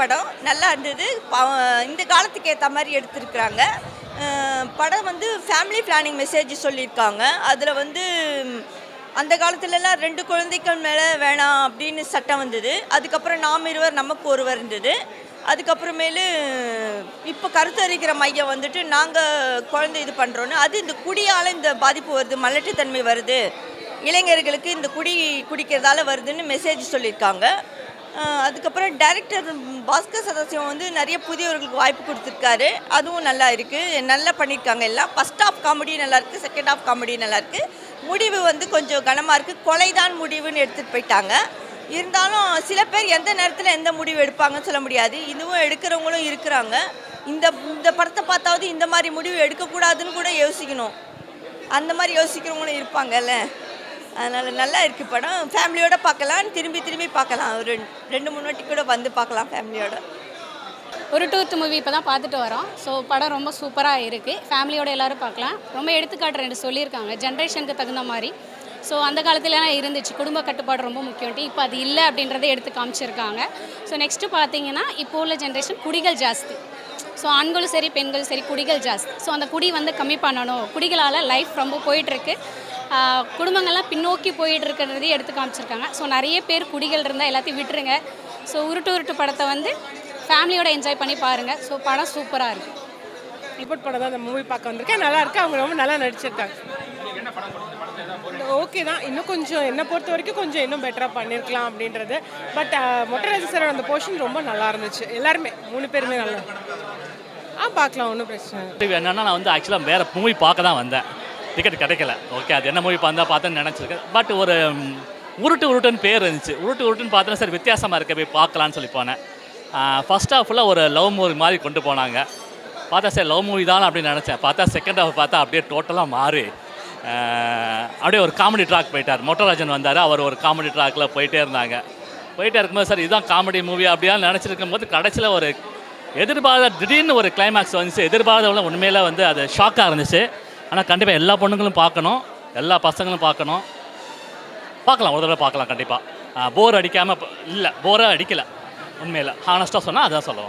படம் நல்லா இருந்தது. இந்த காலத்துக்கு ஏற்ற மாதிரி எடுத்திருக்கிறாங்க. படம் வந்து ஃபேமிலி பிளானிங் மெசேஜ் சொல்லியிருக்காங்க. அதில் வந்து அந்த காலத்துலலாம் ரெண்டு குழந்தைகள் மேலே வேணாம் அப்படின்னு சட்டம் வந்தது. அதுக்கப்புறம் நாம் இருவர் நமக்கு ஒருவர் இருந்தது. அதுக்கப்புறமேலு இப்போ கருத்தரிக்கிற மையம் வந்துட்டு நாங்கள் குழந்தை இது பண்ணுறோன்னு அது இந்த குடியால் இந்த பாதிப்பு வருது மலட்டுத்தன்மை வருது. இளைஞர்களுக்கு இந்த குடி குடிக்கிறதால வருதுன்னு மெசேஜ் சொல்லியிருக்காங்க. அதுக்கப்புறம் டைரக்டர் பாஸ்கர் சதாசிவம் வந்து நிறைய புதியவர்களுக்கு வாய்ப்பு கொடுத்துருக்காரு. அதுவும் நல்லா இருக்குது நல்லா பண்ணியிருக்காங்க எல்லாம். ஃபஸ்ட் ஆஃப் காமெடி நல்லாயிருக்கு செகண்ட் ஆஃப் காமெடி நல்லாயிருக்கு முடிவு வந்து கொஞ்சம் கனமாக இருக்குது கொலைதான் முடிவுன்னு எடுத்துகிட்டு போயிட்டாங்க. இருந்தாலும் சில பேர் எந்த நேரத்தில் எந்த முடிவு எடுப்பாங்கன்னு சொல்ல முடியாது. இதுவும் எடுக்கிறவங்களும் இருக்கிறாங்க. இந்த இந்த படத்தை பார்த்தாவது இந்த மாதிரி முடிவு எடுக்கக்கூடாதுன்னு கூட யோசிக்கணும். அந்த மாதிரி யோசிக்கிறவங்களும் இருப்பாங்கல்ல. அதனால் நல்லா இருக்குது படம். ஃபேமிலியோடு பார்க்கலாம் திரும்பி திரும்பி பார்க்கலாம். ஒரு ரெண்டு மூணு வாட்டி கூட வந்து பார்க்கலாம் ஃபேமிலியோட ஒரு டூத் மூவி இப்போ தான் பார்த்துட்டு வரோம். ஸோ படம் ரொம்ப சூப்பராக இருக்குது ஃபேமிலியோட எல்லாரும் பார்க்கலாம். ரொம்ப எடுத்துக்காட்டு ரெண்டு சொல்லியிருக்காங்க. ஜென்ரேஷனுக்கு தகுந்த மாதிரி. ஸோ அந்த காலத்துலலாம் இருந்துச்சு. குடும்ப கட்டுப்பாடு ரொம்ப முக்கியம்ட்டு இப்போ அது இல்லை அப்படின்றத எடுத்து காமிச்சிருக்காங்க. ஸோ நெக்ஸ்ட்டு பார்த்தீங்கன்னா இப்போ உள்ள ஜென்ரேஷன் குடிகள் ஜாஸ்தி. ஸோ ஆண்களும் சரி பெண்களும் சரி குடிகள் ஜாஸ்தி. ஸோ அந்த குடி வந்து கம்மி பண்ணணும். குடிகளால் லைஃப் ரொம்ப போயிட்டுருக்கு. குடும்பங்கள்லாம் பின்னோக்கி போயிட்டு இருக்கிறதையும் எடுத்து காமிச்சிருக்காங்க. ஸோ நிறைய பேர் குடிகள் இருந்தால் எல்லாத்தையும் விட்டுருங்க. ஸோ உருட்டு உருட்டு படத்தை வந்து ஃபேமிலியோட என்ஜாய் பண்ணி பாருங்கள் ஸோ படம் சூப்பராக இருக்குது ரிப்போர்ட் படம் தான் அந்த மூவி பார்க்க வந்திருக்கேன். நல்லா இருக்கு. அவங்க ரொம்ப நல்லா நடிச்சிருக்காங்க. ஓகே தான். இன்னும் கொஞ்சம் என்னை பொறுத்த வரைக்கும் கொஞ்சம் இன்னும் பெட்டராக பண்ணியிருக்கலாம் அப்படின்றது. பட் uh, மொட்டராஜ சாரோட அந்த போர்ஷன் ரொம்ப நல்லா இருந்துச்சு. எல்லாருமே மூணு பேருமே நல்லா ஆ பார்க்கலாம் ஒன்றும் பிரச்சனை இல்லை. என்னன்னா நான் வந்து ஆக்சுவலாக வேறு மூவி பார்க்க தான் வந்தேன். டிக்கெட் கிடைக்கல. ஓகே அது என்ன மூவி பார்த்தா பார்த்தேன்னு நினச்சிருக்கேன். பட் ஒரு உருட்டு உருட்டுன்னு பேர் இருந்துச்சு. உருட்டு உருட்டுன்னு பார்த்தோன்னா சரி வித்தியாசமாக இருக்க போய் பார்க்கலான்னு சொல்லி போனேன். ஃபர்ஸ்ட் ஹாஃபில் ஒரு லவ் மூவி மாதிரி கொண்டு போனாங்க. பார்த்தா சரி லவ் மூவி தான் அப்படின்னு நினச்சேன். பார்த்தா செகண்ட் ஹாஃப் பார்த்தா அப்படியே டோட்டலாக மாறி. அப்படியே ஒரு காமெடி ட்ராக் போயிட்டார். மொட்டராஜன் வந்தார். அவர் ஒரு காமெடி ட்ராக்கில் போயிட்டே இருந்தாங்க. போயிட்டே இருக்கும்போது சார் இதுதான் காமெடி மூவி அப்படியா நினச்சிருக்கும் போது கடைசியில் ஒரு எதிர்பாராத திடீர்னு ஒரு கிளைமேக்ஸ் வந்துச்சு. எதிர்பாராதவங்கள உண்மையில் வந்து அது ஷாக்காக இருந்துச்சு. ஆனால் கண்டிப்பாக எல்லா பொண்ணுங்களும் பார்க்கணும். எல்லா பசங்களும் பார்க்கணும். பார்க்கலாம். ஒரு தடவை பார்க்கலாம் கண்டிப்பாக போர் அடிக்காமல் இல்லை போரை அடிக்கலை. உண்மையில். ஹானஸ்ட்டாக சொன்னால் அதான் சொல்லுவோம்.